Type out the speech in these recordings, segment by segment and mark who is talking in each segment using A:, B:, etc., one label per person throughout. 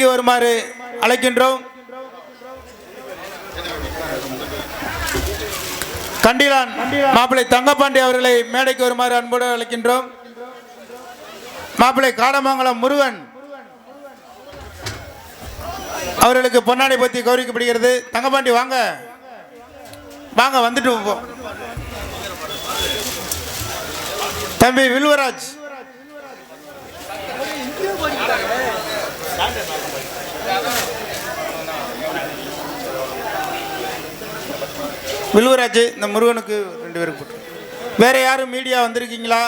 A: மேடைக்கு வருமாறு அழைக்கின்றோம். கண்டிலான் மாப்பிள்ளை தங்கப்பாண்டி அவர்களை மேடைக்கு வருமாறு அன்போடு அழைக்கின்றோம். மாப்பிள்ளை காடமங்கலம் முருகன் அவர்களுக்கு பொன்னாடை பற்றி கௌரவிக்கப்படுகிறது. தங்கப்பாண்டி வாங்க. வாங்க வந்துட்டு போ. தம்பி வில்வராஜ். வில்வராஜ் இந்த முருகனுக்கு ரெண்டு பேருக்கு போட்டு. வேற யாரும் மீடியா வந்திருக்கீங்களா?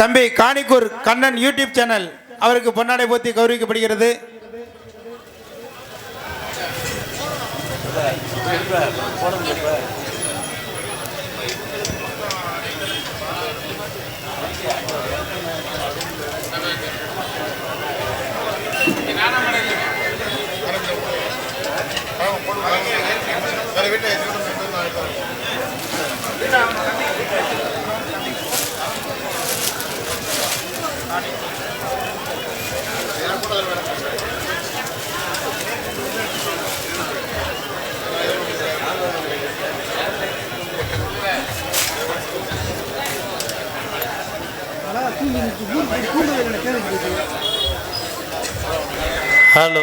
A: தம்பி காணிக்கூர் கண்ணன் யூடியூப் சேனல். அவருக்கு பொன்னாடை போத்தி கௌரவிக்கப்படுகிறது. Hello hello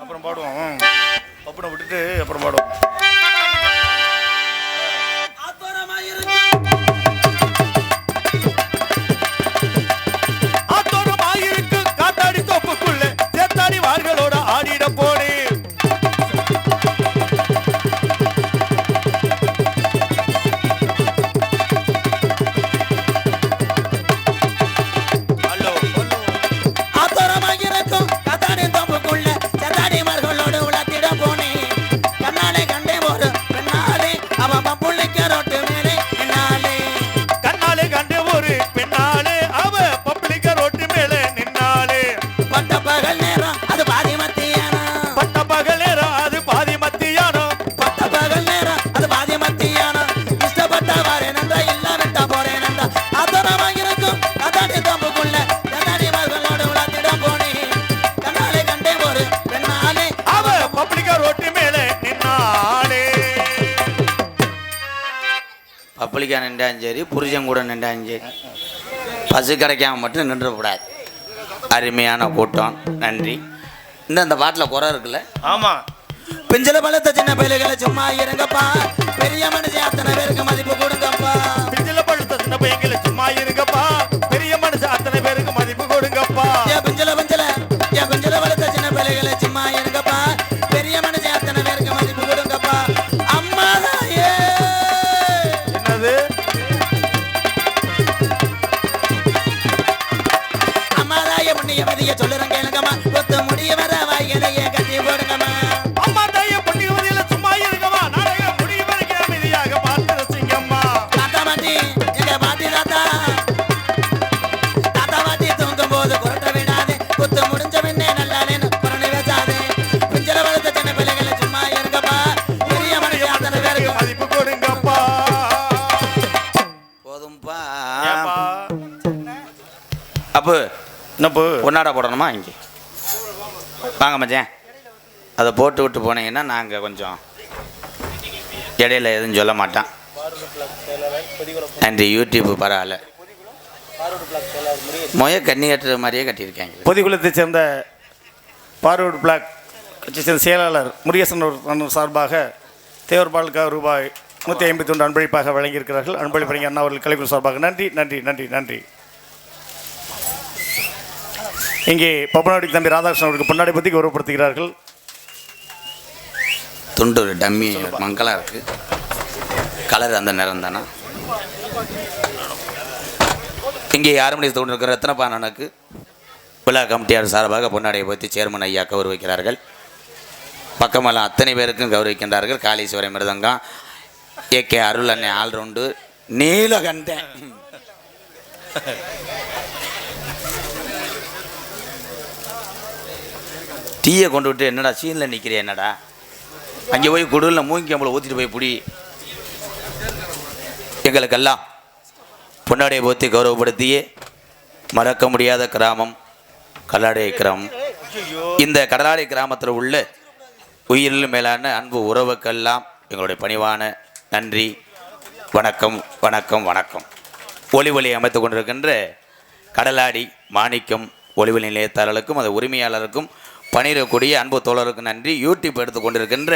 B: அப்புறம் பாடுவோம். பப்புனை விட்டுட்டு அப்புறம் பாடுவோம்.
C: நின்றாலும் சரி புருஷன் கூட நின்றாலும் சரி பசு கிடைக்காம மட்டும் நின்றக்கூடாது அருமையான கூட்டம். நன்றி. இந்த இந்த பாட்டில் குறை இருக்குல்ல?
B: ஆமா.
D: பிஞ்சல பலத்த சின்ன பயலுகளை சும்மா இருங்கப்பா. பெரிய மனுஷன் அத்தனை பேருக்கு மதிப்பு கொடுங்கப்பா
C: அப்போ
B: என்னப்பு
C: பொன்னாடை போடணுமா இங்கே? வாங்க மச்சான். அதை போட்டு விட்டு போனீங்கன்னா நாங்கள் கொஞ்சம் இடையில எதுவும் சொல்ல மாட்டான். நன்றி யூடியூப் பரவாயில்ல. மொய கண்ணி கட்டுற மாதிரியே கட்டியிருக்காங்க
B: பொதிகுளத்தைச் சேர்ந்த பார்வர்டு பிளாக் கட்சி சேர்ந்த செயலாளர் முருகேசன் சார்பாக தேவர்பாலுக்காக ரூபாய் நூற்றி ஐம்பத்தி ஒன்று அன்பளிப்பாக வழங்கியிருக்கிறார்கள். அன்பளிப்பு அண்ணா அவர்கள் கலைக்குழு சார்பாக நன்றி நன்றி நன்றி நன்றி. இங்கே பப்பநாடி தம்பி ராதாகிருஷ்ணன் அவருக்கு பொன்னாடி பற்றி கௌரவப்படுத்துகிறார்கள்.
C: துண்டு ஒரு டம்மி மங்கலாக இருக்கு. கலர் அந்த நிறம் தானா? இங்கே ஆரம்பி தோன்று இருக்கிற ரத்னபானனுக்கு விழா கமிட்டியார் சார்பாக பொன்னாடையை பற்றி சேர்மன் ஐயா கௌரவிக்கிறார்கள். பக்கமெல்லாம் அத்தனை பேருக்கும் கௌரவிக்கின்றார்கள். காளீஸ்வரம் மிருதங்கம் ஏ கே அருள் அண்ணன் ஆல்ரவுண்டு நீலகண்டன். டீயை கொண்டு விட்டு என்னடா சீனில் நிற்கிறே என்னடா? அங்கே போய் குடலில் மூங்கி நம்மளை ஊற்றிட்டு போய் புடி. எங்களுக்கெல்லாம் பொன்னாடையை போத்தி கௌரவப்படுத்தியே மறக்க முடியாத கிராமம் கல்லாடை கிராமம். இந்த கடலாடை கிராமத்தில் உள்ள உயிரில் மேலான அன்பு உறவுக்கெல்லாம் எங்களுடைய பணிவான நன்றி வணக்கம் வணக்கம் வணக்கம். ஒளி ஒளி அமைத்து கொண்டிருக்கின்ற கடலாடி மாணிக்கம் ஒளிவெளி நிலையத்தாளர்களுக்கும் அது உரிமையாளருக்கும் பணியிடக்கூடிய அன்பு தோழருக்கு நன்றி. யூடியூப் எடுத்துக்கொண்டிருக்கின்ற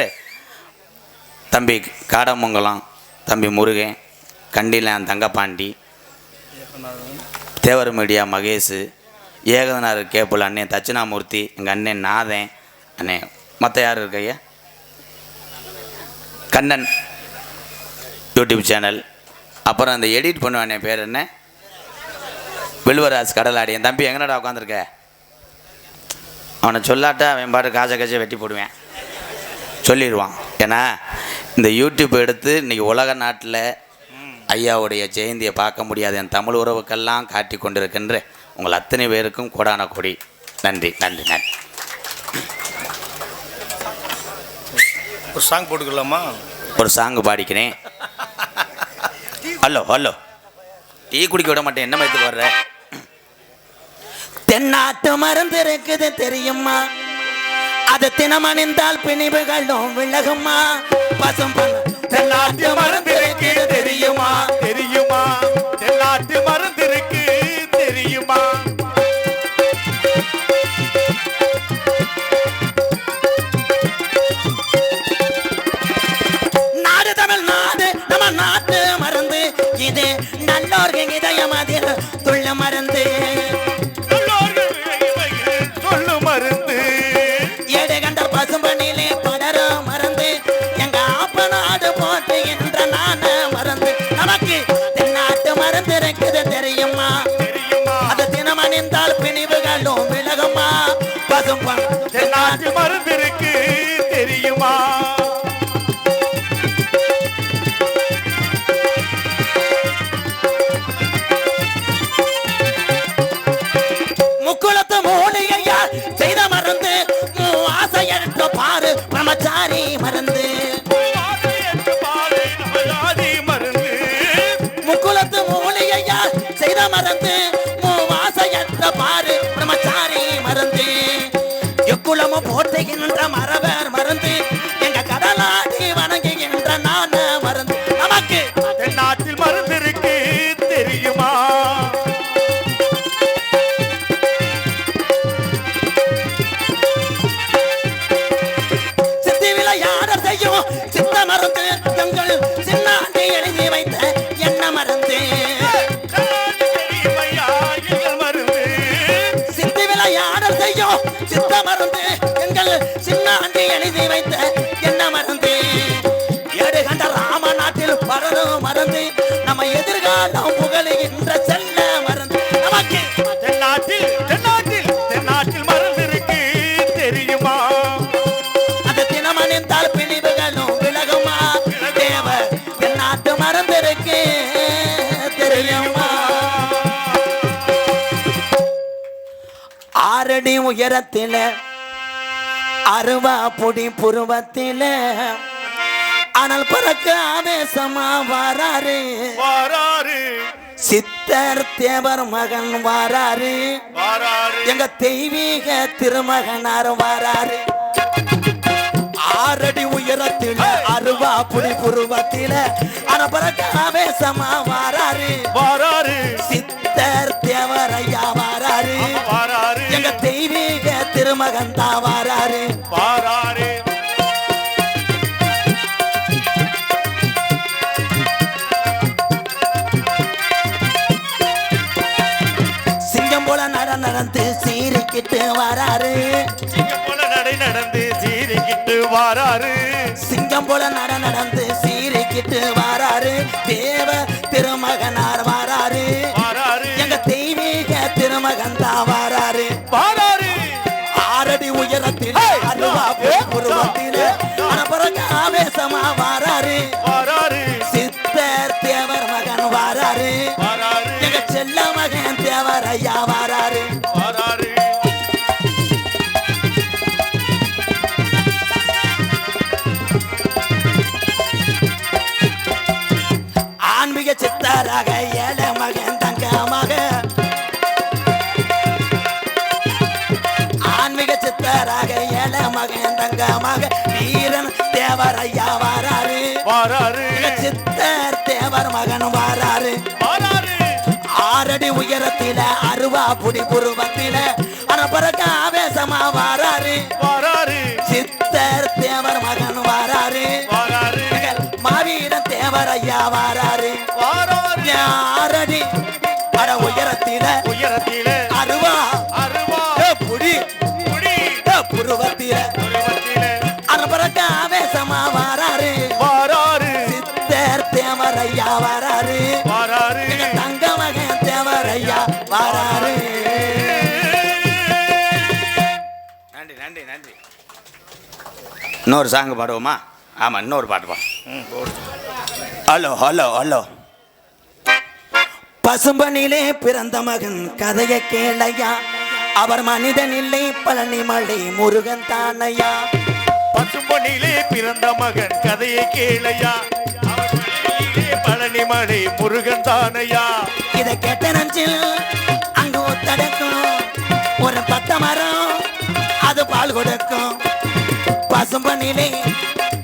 C: தம்பி காடமங்கலம் தம்பி முருகன் கண்டிலான் தங்கப்பாண்டி தேவர் மீடியா மகேஷ் ஏகதனார் கேப்புல் அண்ணன் தட்சிணாமூர்த்தி எங்கள் அண்ணன் நாதன் அண்ணன் மற்ற யார் இருக்கையா கண்ணன் யூடியூப் சேனல். அப்புறம் அந்த எடிட் பண்ணுவானே பேர் என்ன? வில்வராஜ் கடலாடி. என் தம்பி எங்கனடா உட்காந்துருக்க அவனை சொல்லாட்டா அவன் பாட்டு காசை காசை வெட்டி போடுவேன். சொல்லிடுவான் ஏன்னா இந்த யூடியூப் எடுத்து இன்னைக்கு உலக நாட்டில் ஐயாவுடைய ஜெயந்தியை பார்க்க முடியாத. என் தமிழ் உறவுக்கெல்லாம் காட்டி கொண்டிருக்கின்ற உங்கள் அத்தனை பேருக்கும் கோடான கொடி. நன்றி நன்றி நன்றி.
B: ஒரு சாங் போட்டுக்கலாமா?
C: ஒரு சாங்கு பாடிக்கிறேன். ஹலோ ஹலோ டீ குடிக்க விட மாட்டேன். என்ன மயத்துக்கு வர்ற?
D: தென்னாட்டு மருந்து இருக்குது தெரியுமா? அது தினமணிந்தால் பிணிவுகளும் விலகுமா? பசும்
B: தென்னாட்டு மருந்து
D: இருக்குது தெரியுமா?
B: தெரியுமா? மருந்து
D: நான ஆறடி உயரத்தில அருவா பொடி புருவத்தில. ஆனால் பறக்க ஆவேசமா வாராரு.
B: வாராரு.
D: சித்தர் தேவர் மகன் வாராரு.
B: வாராரு.
D: எங்க தெய்வீக திருமகனார் வாராரு. ஆறடி உயரத்தில் அருவா புடி புருவத்தில. அனபரக்க ஆவேசமா வாராரு.
B: வாராரு.
D: சித்தர் தான் வாராரு.
B: வாராரு.
D: சிங்கம் போல நட நடந்து சீரிக்கிட்டு வராரு.
B: சிங்கம் போல நடை நடந்து சீரிக்கிட்டு வாராரு.
D: சிங்கம் போல நட நடந்து சீரிக்கிட்டு வராரு. தேவ திருமகனார் வாராரு.
B: வாராரு.
D: எங்க தெய்வீக திருமகன் தான் உருவத்தில் அனபரக ஆவேசமா வாராரு.
B: வாராரு.
D: சித்தர் தேவர் மகன் வாராரு.
B: வாராரு.
D: எங்க செல்ல மகன் தேவர் ஐயா வாராரு.
B: வாராரு.
D: ஆன்மீக சித்தராக ஏழை மகன் தங்கமாக. ஆன்மீக சித்தராக ஏழை மகன் தங்கமாக வீரன் தேவர் ஐயா வாராரு.
B: வாராரு
D: சித்தர் தேவர் மகன் வாராரு.
B: வாராரு.
D: ஆறடி உயரத்தில அருவா புடி புருவத்தில அனபரக்க ஆவேசமா வாராரு.
B: வாராரு.
D: சித்தர் தேவர் மகன் வாராரு.
B: வாராரு.
D: மாவீரன் தேவர் ஐயா வாராரு.
B: வாராரு.
D: ஆறடி உயரத்தில
B: உயரத்திலே
D: அனபரக்க ஆவேசமா வாராரு.
B: வாராரு.
D: சித்தர் தேவர் ஐயா வாராரு.
B: வாராரு
D: தங்க மகன் தேவர் ஐயா வாராரு.
C: நன்றி நன்றி நன்றி. இன்னொரு சாங் பாடுவோமா? ஆமாம் இன்னொரு பாட்டு பாடு. Hello hello hello.
D: பசும்பனிலே பிறந்த மகன் கதைய கேளையா. அவர் மனிதன் இல்லை பழனி மலை முருகன் தானையா?
B: பசும்பொன்னிலே பிறந்த மகன் கதையை கேளையா? மலையிலே பழனிமலை முருகன் தானையா?
D: இதை கேட்ட நெஞ்சில் அங்கு ஒத்தடக்கும். ஒரு பட்ட மரம் அது பால் கொடுக்கும். பசும்பனிலே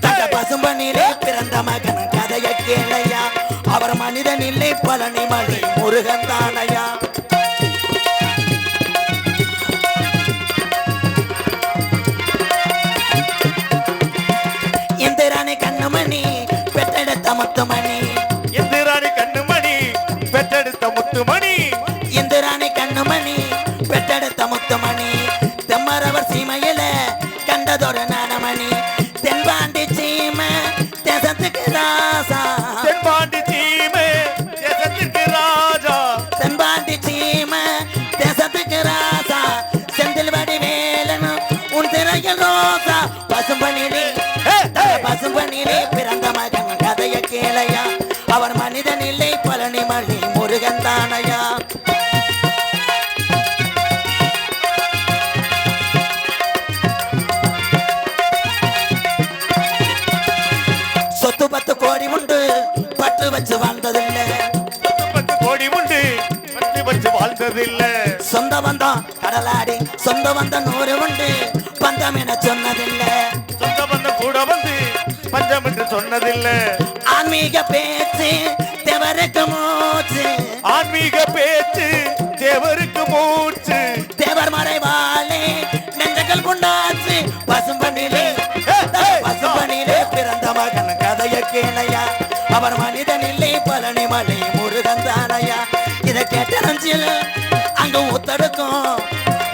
D: தங்க பசும்பனிலே பிறந்த மகன் கதைய கேளையா? அவர் மனிதன் இல்லை பழனி மலை முருகன் தானையா? பெற்றெடுத்த
B: மணி
D: சொந்த பந்தம் கடலாடி சொந்த பந்தம் நூறு உண்டு. பந்தம் என சொன்னதில்லை.
B: சொந்த பந்தம் கூட வந்து பஞ்சம் என்று சொன்னதில்ல.
D: ஆன்மீக பேச்சு தேவருக்கு மூச்சு.
B: ஆன்மீக பேச்சு தேவருக்கு மூச்சு.
D: தேவர் மறைவாளே நெஞ்சங்கள் புண்டாச்சு பசும்பனிலே பசும்பனிலே பிறந்த மகன் கதைய கேளையா. அவர் மனிதன் இல்லை பழனி மலை முருகன் தானையா. இதை கேட்ட நெஞ்சில் அங்க ஊத்தடுக்கும்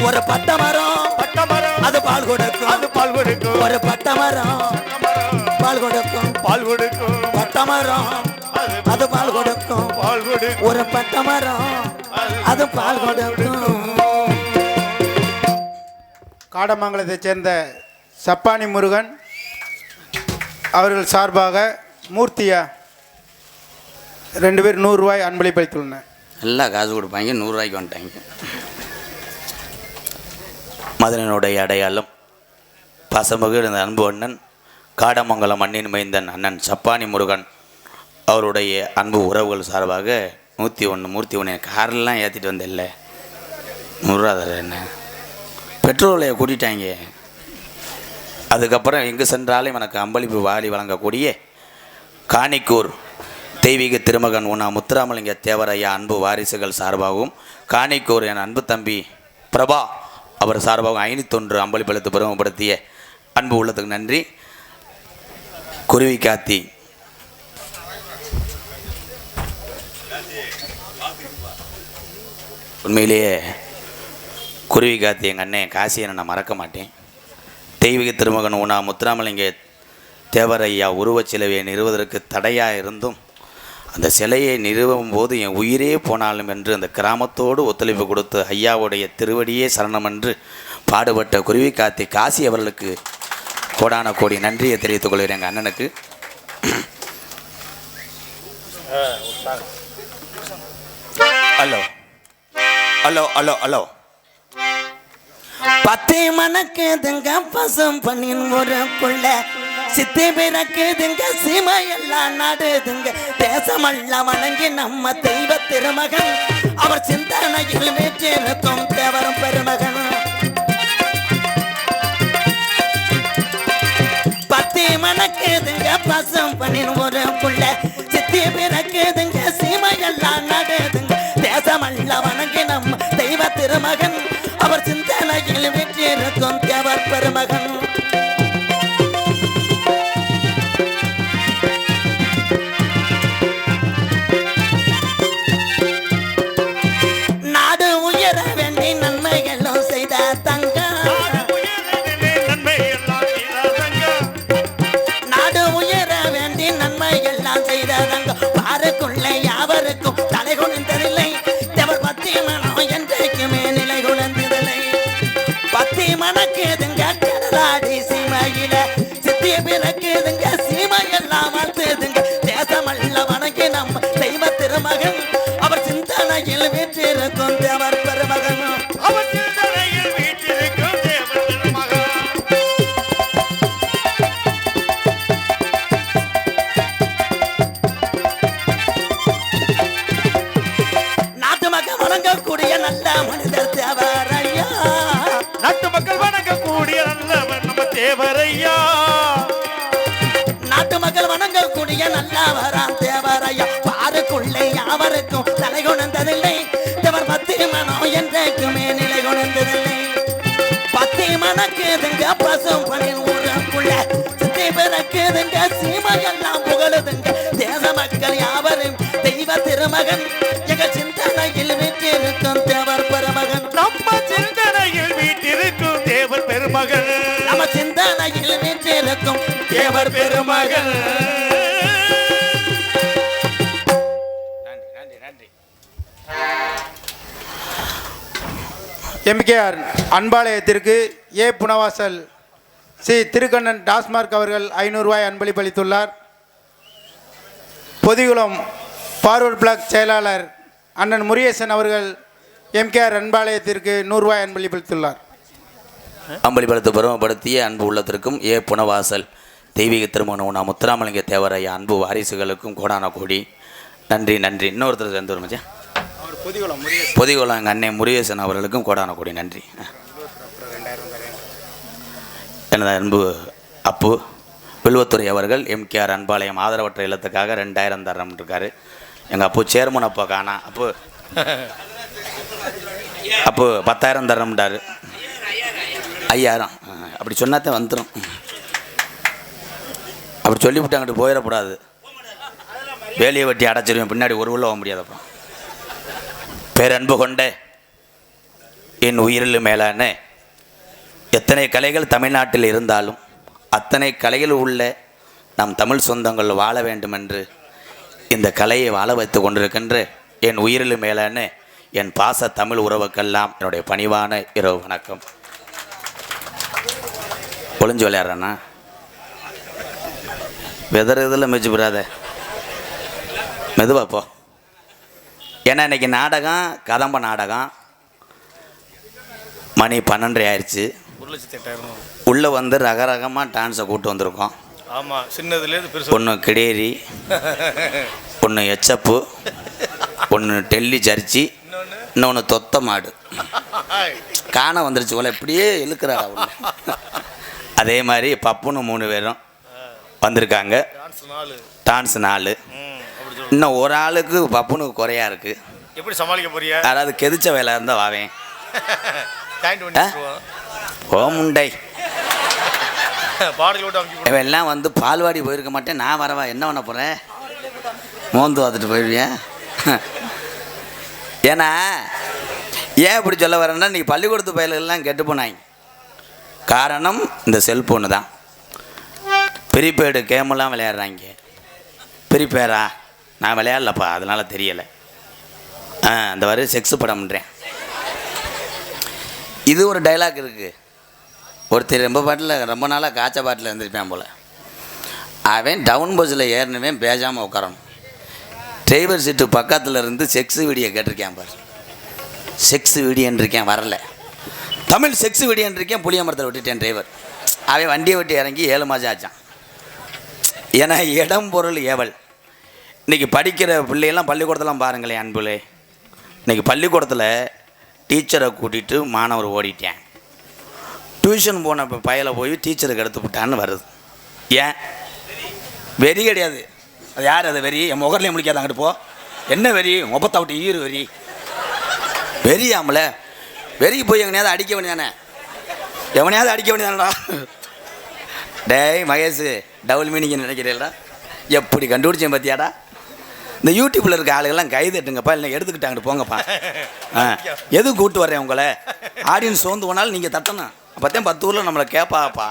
D: ஒரு பட்ட மரம்
B: பட்டமரம்
D: அது பால் கொடுக்கும்.
B: அது பால் கொடுக்கும்.
D: ஒரு பட்ட மரம் பால் கொடுக்கும்.
B: பால் கொடுக்கும்.
D: பட்ட மரம் அது பால் கொடுக்கும்.
B: பால் கொடுக்கும்.
D: ஒரு பட்ட மரம் அது பால் கொடுக்கும்.
A: காடமங்கலத்தைச் சேர்ந்த சப்பானி முருகன் அவர்கள் சார்பாக மூர்த்தியா ரெண்டு பேர் நூறுரூவாய் அன்பளிப்பளித்துள்ளனர்.
C: நல்லா காசு கொடுப்பாங்க நூறுரூவாய்க்கு வந்துட்டாங்க. மதுரனுடைய அடையாளம் பசமுக இருந்த அன்பு அண்ணன் காடமங்கலம் மண்ணின் மைந்தன் அண்ணன் சப்பானி முருகன் அவருடைய அன்பு உறவுகள் சார்பாக நூற்றி ஒன்று மூர்த்தி ஒன்று கார்லாம் ஏற்றிட்டு வந்தில்ல நூறுரூவா தர என்ன? பெட்ரோலை கூட்டிட்டாங்க. அதுக்கப்புறம் எங்கு சென்றாலும் எனக்கு அம்பளிப்பு வாரி வழங்கக்கூடிய காணிக்கூர் தெய்வீக திருமகன் உணா முத்துராமலிங்க தேவரையா அன்பு வாரிசுகள் சார்பாகவும் காணிக்கூர் என் அன்பு தம்பி பிரபா அவர் சார்பாகவும் ஐநூத்தொன்று அம்பளிப்பளித்து பெருமைப்படுத்திய அன்பு உள்ளத்துக்கு நன்றி. குருவி காத்தி உண்மையிலேயே குருவி காத்தி எங்கள் அண்ணன் காசியை நான் மறக்க மாட்டேன். தெய்வீக திருமகன் உணா முத்துராமலிங்க தேவரையா உருவச்சிலவையை நிறுவதற்கு தடையாக இருந்தும் அந்த சிலையை நிறுவும் போது என் உயிரே போனாலும் என்று அந்த கிராமத்தோடு ஒத்துழைப்பு கொடுத்து ஐயாவுடைய திருவடியே சரணம் என்று பாடுபட்ட குருவி காத்தி காசி அவர்களுக்கு கோடான கோடி நன்றியை தெரிவித்துக் கொள்கிறேன் எங்கள் அண்ணனுக்கு. ஹலோ. Hello hello hello.
D: பத்தே பத்தி மணக்குதுங்க பசம் பண்ணின் ஒரு புள்ள சித்தி பிறக்குதுங்க சீமை எல்லாம் நாடுதுங்க. தேசமெல்லாம் வணங்கி நம்ம தெய்வ திருமகன். அவர் சிந்தனையில் வீற்றிருக்கும் தேவரும் பெருமகன். பத்தி மணக்குதுங்க பசும் பண்ணின் ஒரு புள்ள. சித்தி பிறக்குதுங்க சீமை எல்லாம் நாடுதுங்க. தேசமெல்லாம் வணங்கி நம்ம தெய்வ திருமகன். அவர் சிந்தனையில் வீற்றிருக்கும் தேவர் பெருமகன். நன்மை எல்லாம் செய்ததங்க தேவர் பெருமகன்.
C: நன்றி நன்றி நன்றி
A: எம்கேஆர் அன்பாலயத்திற்கு ஏ. புனவாசல் சி. திருக்கண்ணன் டாஸ்மார்க் அவர்கள் ஐநூறுரூவாய் அன்பளிப்பளித்துள்ளார். பொதிகுளம் ஃபார்வர்ட் பிளாக் செயலாளர் அண்ணன் முருகேசன் அவர்கள் எம்கேஆர் அன்பாலயத்திற்கு நூறுரூவாய் அன்பளிப்பளித்துள்ளார்.
C: அம்பளிபலத்தை பெருமைப்படுத்திய அன்பு உள்ளத்திற்கும் ஏ. புனவாசல். தெய்வீக திருமணம் நான் முத்துராமலிங்க தேவரையா அன்பு வாரிசுகளுக்கும் கோடான கோடி. நன்றி நன்றி. இன்னொருத்தர் சேர்ந்து வரும் பொதிகுளம் எங்கள் அண்ணன் முருகேசன் அவர்களுக்கும் கோடான கோடி. நன்றி. எனது அன்பு அப்பு வில்வத்துறை அவர்கள் எம்கேஆர் அன்பாலயம் ஆதரவற்ற இல்லத்துக்காக ரெண்டாயிரம் தரம் இருக்காரு எங்கள் அப்போ சேர்மன் அப்போ காணா. அப்போ அப்போ பத்தாயிரம் தரம்ன்றாரு. ஐயாயிரம். அப்படி சொன்னாத்தான் வந்துடும் அப்படி சொல்லிவிட்டு அங்கிட்டு போயிடக்கூடாது. வேலையை வெட்டி அடைச்சிருவேன். பின்னாடி ஒரு உள்ள போக முடியாதப்பா பேரன்பு கொண்ட என் உயிரில் மேலான எத்தனை கலைகள் தமிழ்நாட்டில் இருந்தாலும் அத்தனை கலைகள் உள்ள நம் தமிழ் சொந்தங்கள் வாழ வேண்டுமென்று இந்த கலையை வாழ வைத்து கொண்டிருக்கின்ற என் உயிரில் மேலான என் பாச தமிழ் உறவுக்கெல்லாம் என்னுடைய பணிவான இரவு வணக்கம். ஒளிஞ்சு விளையாடுறேன்னா வெதர் இதில் மிச்சு விடாத மெதுவா போ. ஏன்னா இன்னைக்கு நாடகம் கதம்ப நாடகம். மணி பன்னெண்டரை ஆயிடுச்சு உள்ளே வந்து ரக ரகமாக டான்ஸை கூட்டு வந்திருக்கோம்.
B: ஆமாம் சின்னதுலேருந்து பெருசு.
C: ஒன்று கிடேரி ஒன்று எச்சப்பு ஒன்று டெல்லி ஜர்ச்சி இன்னொன்று தொத்த மாடு. காண வந்துருச்சு போல இப்படியே இழுக்கிறாடா அதே மாதிரி பப்புன்னு மூணு பேரும். வந்திருக்காங்க. டான்ஸ் நாலு. இன்னும் ஒரு ஆளுக்கு பப்புனுக்கு குறையா இருக்குது
B: எப்படி சமாளிக்க போறியா
C: யாராவது கெதிச்ச வேலை இருந்தால் வாவேன்
B: ஜாயிண்ட்
C: ஆ?
B: பண்ணி
C: ஓ முண்டை.
B: பாடல் விட்டு அமைக்க
C: இவன் எல்லாம் வந்து பால்வாடி போயிருக்க மாட்டேன். நான் வரவா என்ன பண்ண போகிறேன் மோந்து பார்த்துட்டு போயிடுவியா ஏன்னா ஏன் இப்படி சொல்ல வரேன்னா நீ பள்ளிக்கூடத்து பயல்கள்லாம் கெட்டு போனாங்க. காரணம் இந்த செல்ஃபோனு தான். ப்ரீபெய்டு கேமெல்லாம் விளையாடுறாங்க. ப்ரீபெய்டா நான் விளையாடலப்பா அதனால் தெரியலை. ஆ அந்த வரை செக்ஸ் படம்ன்றேன். இது ஒரு டைலாக் இருக்குது ஒருத்தர் ரொம்ப பாட்டில் ரொம்ப நாளாக காய்ச்ச பாட்டில் இருந்திருப்பேன் போல். அவன் டவுன் பஸ்ஸில் ஏறினவன் பேசாமல் உட்காரணும் டிரைவர் சீட்டு பக்கத்தில் இருந்து செக்ஸ் வீடியோ கேட்டிருக்கேன் பாரு. செக்ஸ் வீடியோன்றிருக்கேன் வரலை வரல. தமிழ் செக்ஸ் வீடியோன்றிருக்கேன் புளிய மரத்தில் விட்டுட்டேன் டிரைவர் அவன் வண்டியை விட்டு இறங்கி ஏழு மாதம் ஆச்சான். ஏன்னா இடம் பொருள் ஏவல். இன்றைக்கி படிக்கிற பிள்ளையெல்லாம் பள்ளிக்கூடத்தெல்லாம் பாருங்களேன் அன்புலே இன்றைக்கி பள்ளிக்கூடத்தில் டீச்சரை கூட்டிகிட்டு மாணவர் ஓடிட்டேன். டியூஷன் போன இப்போ பயலை போய் டீச்சருக்கு எடுத்து விட்டான்னு வருது. ஏன்? வெறி கிடையாது. அது யார் அது வெறி? என் முகர்லேயே முடிக்காது அங்கிட்டு போ. என்ன வெறி? முப்பத்தா விட்டு ஈரு வெறி. வெறியாமல? வெறி போய் எங்கனையாவது அடிக்க வேண்டியதானே? எவனையாவது அடிக்க வேண்டியதானடா? டேய் மகேஷ். டபுள் மீனிங் நினைக்கிறீங்களா? எப்படி கண்டுபிடிச்சேன் பார்த்தியாடா இந்த யூடியூப்பில் இருக்க ஆளுகள்லாம் கை தட்டுங்கப்பா இல்லை எடுத்துக்கிட்டாங்கட்டு போங்கப்பா. ஆ எது கூட்டு வரேன் உங்களை? ஆடியன்ஸ் சோர்ந்து போனாலும் நீங்கள் தட்டணும். அப்போத்தான் பத்து ஊரில் நம்மளை கேட்பாப்பா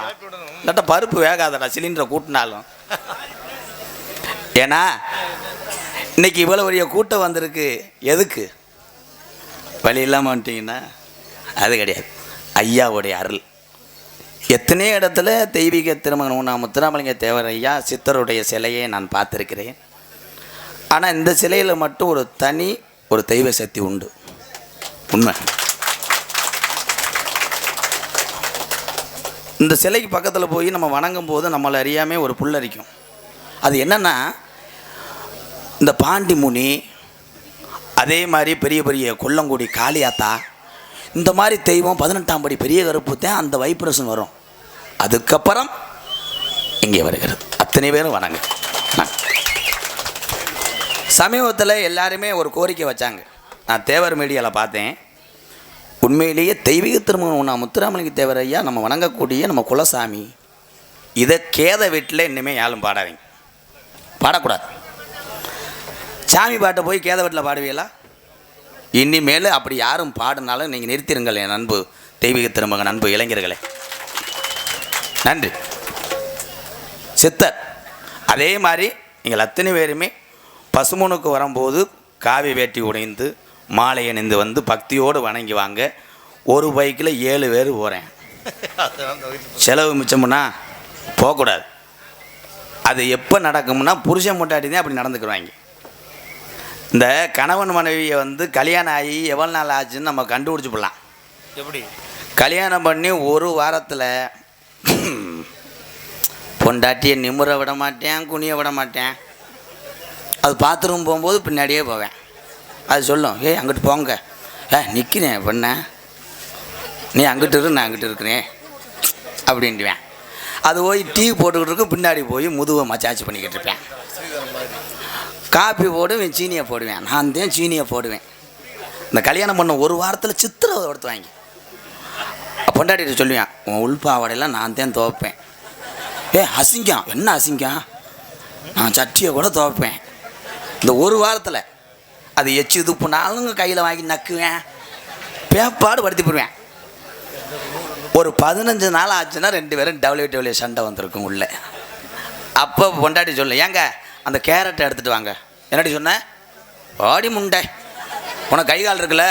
C: இல்லாட்ட பருப்பு வேகாதடா சிலிண்டரை கூட்டினாலும். ஏன்னா இன்னைக்கு இவ்வளோ பெரிய கூட்டம் வந்திருக்கு. எதுக்கு? வழி இல்லாமல் வந்துட்டீங்கன்னா அது கிடையாது. ஐயாவுடைய அருள். எத்தனை இடத்துல தெய்வீக திருமணம் நான் முத்துராமலிங்க தேவர் ஐயா சித்தருடைய சிலையை நான் பார்த்துருக்கிறேன். ஆனால் இந்த சிலையில் மட்டும் ஒரு தனி ஒரு தெய்வ சக்தி உண்டு. உண்மை. இந்த சிலைக்கு பக்கத்தில் போய் நம்ம வணங்கும் போது நம்மளை அறியாமல் ஒரு புல்லரிக்கும் அது என்னென்னா இந்த பாண்டி முனி அதே மாதிரி பெரிய பெரிய கொல்லங்குடி காளியாத்தா இந்த மாதிரி தெய்வம் பதினெட்டாம் படி பெரிய கருப்பு அந்த வைப்ரேஷன் வரும். அதுக்கப்புறம் இங்கே வருகிறது. அத்தனை பேரும் வணங்க. சமீபத்தில் எல்லாருமே ஒரு கோரிக்கை வச்சாங்க. நான் தேவர் மீடியாவில் பார்த்தேன். உண்மையிலேயே தெய்வீக திருமணம் நான் முத்துராமலிங்க தேவர் ஐயா நம்ம வணங்கக்கூடிய நம்ம குலசாமி இதை கேத வீட்டில் இன்னுமே யாரும் பாடாதீங்க. பாடக்கூடாது. சாமி பாட்டை போய் கேத வீட்டில் பாடுவீங்களா? இனிமேல் அப்படி யாரும் பாடினாலும் நீங்கள் நிறுத்திருங்கள் என் அன்பு தெய்வீக திருமகன் அன்பு இளைஞர்களே. நன்றி. சித்தர் அதே மாதிரி நீங்கள் அத்தனை பேருமே பசுமனுக்கு வரும்போது காவி வேட்டி உடைந்து மாலை அணிந்து வந்து பக்தியோடு வணங்கி வாங்க. ஒரு பைக்கில் ஏழு பேர் போகிறேன் செலவு மிச்சம்னா போகக்கூடாது. அது எப்போ நடக்கும்னா புருஷன் முட்டாட்டி தான் அப்படி நடந்துக்குவாங்க. இந்த கணவன் மனைவியை வந்து கல்யாணம் ஆகி எவ்வளோ நாள் ஆச்சுன்னு நம்ம கண்டுபிடிச்சி போடலாம்
B: எப்படி?
C: கல்யாணம் பண்ணி ஒரு வாரத்தில் பொண்டாட்டியை நிமிர விட மாட்டேன் குனிய விட மாட்டேன். அது பாத்ரூம் போகும்போது பின்னாடியே போவேன். அது சொல்லும் ஏய் அங்கிட்டு போங்க. ஏ நிற்கிறேன் பண்ண. நீ அங்கிட்டு இரு நான் அங்கிட்டு இருக்கிறேன். அப்படின்ட்டுவேன் அது போய் டீ போட்டுக்கிட்டு இருக்கும் பின்னாடி போய் முதுவை மச்சாச்சு பண்ணிக்கிட்டு இருப்பேன். காப்பி போடுவேன் சீனியை போடுவேன். நான் தான் சீனியை போடுவேன். இந்த கல்யாணம் பண்ண ஒரு வாரத்தில் சித்திரவதை வாங்கி. பொண்டாட்டிகிட்ட சொல்லுவேன் உன் உள்பாவடையெல்லாம் நான் தான் துவைப்பேன். ஏ அசிங்கம். என்ன அசிங்கம்? நான் சட்டியை கூட துவைப்பேன். இந்த ஒரு வாரத்தில் அது எச்சு துப்புனாலும் கையில் வாங்கி நக்குவேன். பேப்பாடு படுத்தி போடுவேன். ஒரு பதினஞ்சு நாள் ஆச்சுன்னா ரெண்டு பேரும் டபிள்யூ டபிள்யூ சண்டை வந்திருக்கும் உள்ளே. அப்போ பொண்டாட்டி சொல்லு ஏங்க அந்த கேரட்டை எடுத்துகிட்டு வாங்க. என்னடி சொன்னேன் ஆடி முண்டை. உனக்கு கை கால் இருக்குல்ல?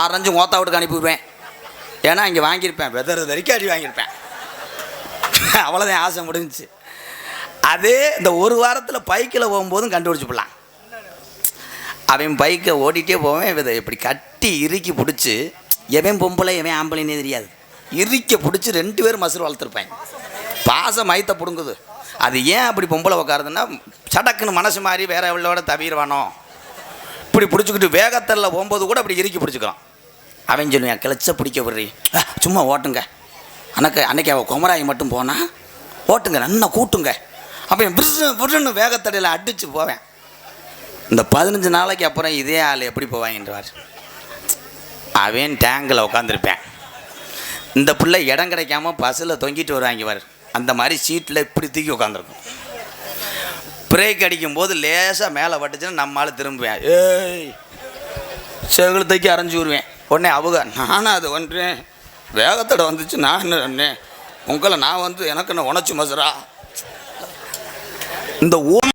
C: ஆரஞ்சு ஓத்தா விட்டு அனுப்பிவிடுவேன் ஏன்னா இங்கே வாங்கியிருப்பேன். வெதர் வரைக்கும் அடி வாங்கியிருப்பேன். அவ்வளோதான் ஆசை முடிஞ்சிச்சு. அதே இந்த ஒரு வாரத்தில் பைக்கில் போகும்போதும் கண்டுபிடிச்சி போடலாம் அவன் பைக்கை ஓடிட்டே போவேன். இதை இப்படி கட்டி இறுக்கி பிடிச்சி எவன் பொம்பளை எவன் ஆம்பளைன்னே தெரியாது. இறுக்க பிடிச்சி ரெண்டு பேரும் மசுறு வளர்த்துருப்பாங்க. பாசம் மயத்தை பிடுங்குது. அது ஏன் அப்படி பொம்பளை உட்காருதுன்னா சடக்குன்னு மனசு மாதிரி வேற எவ்வளோட தவிர்வானோ. இப்படி பிடிச்சிக்கிட்டு வேகத்தில் போகும்போது கூட அப்படி இறுக்கி பிடிச்சிக்கிறான் அவன் சொல்லுவேன் கிளச்ச பிடிக்க விடுறி. சும்மா ஓட்டுங்க. அன்னைக்கு அன்னைக்கு அவள் குமராயி மட்டும் போனால் ஓட்டுங்க நல்லா கூட்டுங்க. அப்போ என் புருஷன் புருன்னு வேகத்தடையில் அடித்து போவேன். இந்த பதினஞ்சு நாளைக்கு அப்புறம் இதே ஆள் எப்படி போவாங்கன்றவார் அவன் டேங்கில் உட்காந்துருப்பேன் இந்த பிள்ளை இடம் கிடைக்காம பஸ்ஸில் தொங்கிட்டு வருவாங்க பாரு. அந்த மாதிரி சீட்டில் இப்படி தூக்கி உட்காந்துருக்கும் பிரேக் அடிக்கும் போது லேசாக மேலே பட்டுச்சுன்னா நம்மளால் திரும்புவேன். ஏய் செகுல தூக்கி அரைஞ்சி விடுவேன். உடனே அவங்க நானும் அது ஒன்றேன் வேகத்தோட வந்துச்சு. நான் என்ன பண்ணேன் உங்களை நான் வந்து எனக்கு என்ன உணச்சு மசுரா இந்த ஊர்